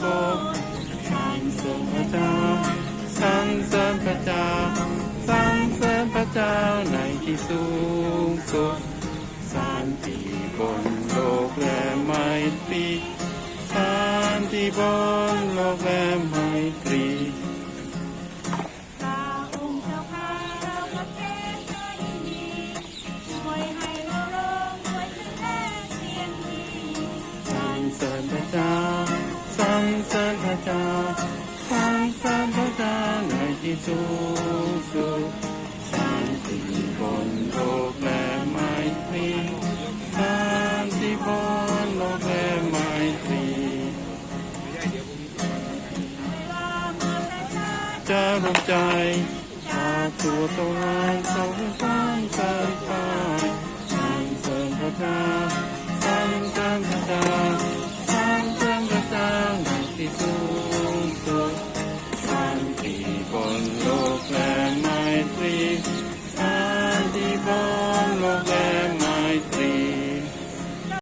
โกสังสมพระเจ้าสังเสริมพระเจ้าสังเสริมพระเจ้าในที่สูงสุดสันติบนโลกและไม่ตรีสันติบนโลกและไม่ตรีสรระเจ้า สูงสุดสันติบนโลกและไมตรีสันติบนโลกและไมตรีเวลาเมื่อประชาชนจะรวมใจจากตัวตนสองสามสามไปสรรเสริญพระเจ้าสรรเสริญพระเจ้าสรรเสริญพระเจ้าในที่สูง